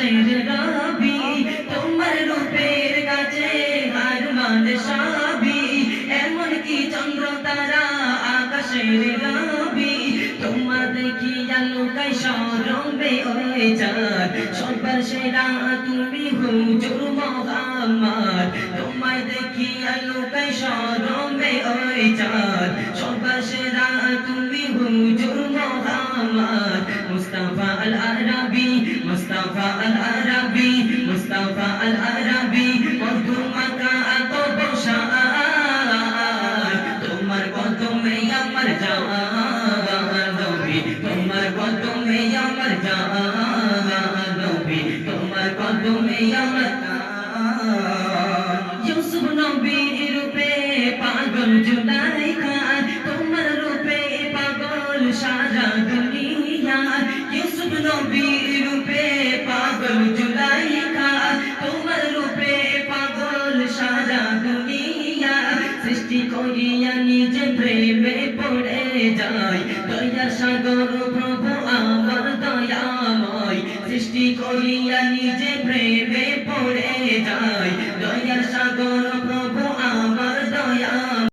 আকাশের গাবি তোমার রূপের কাছে হার মান সাবি এমন কি চন্দ্র তারা আকাশের গাবি তোমার দেখি আলোকায় সরবে ওই চাঁদ সবার সেরা তুমি হুজুর মোহাম্মদ তোমায় দেখি আলোকায় সরবে ওই চাঁদ সবার সেরা তুমি হুজুর মোহাম্মদ মুস্তাফা আল তোমার নবী নবী রূপে পাগল জুলাই খান তোমার রূপে পাগল সারা দুনিয়া ইউসুফ নবীর রূপে সৃষ্টি করিয়া নিজে প্রেমে পড়ে যায় দয়ার সাগর প্রভু, আমার দয়াময় সৃষ্টি করিয়া নিজে প্রেমে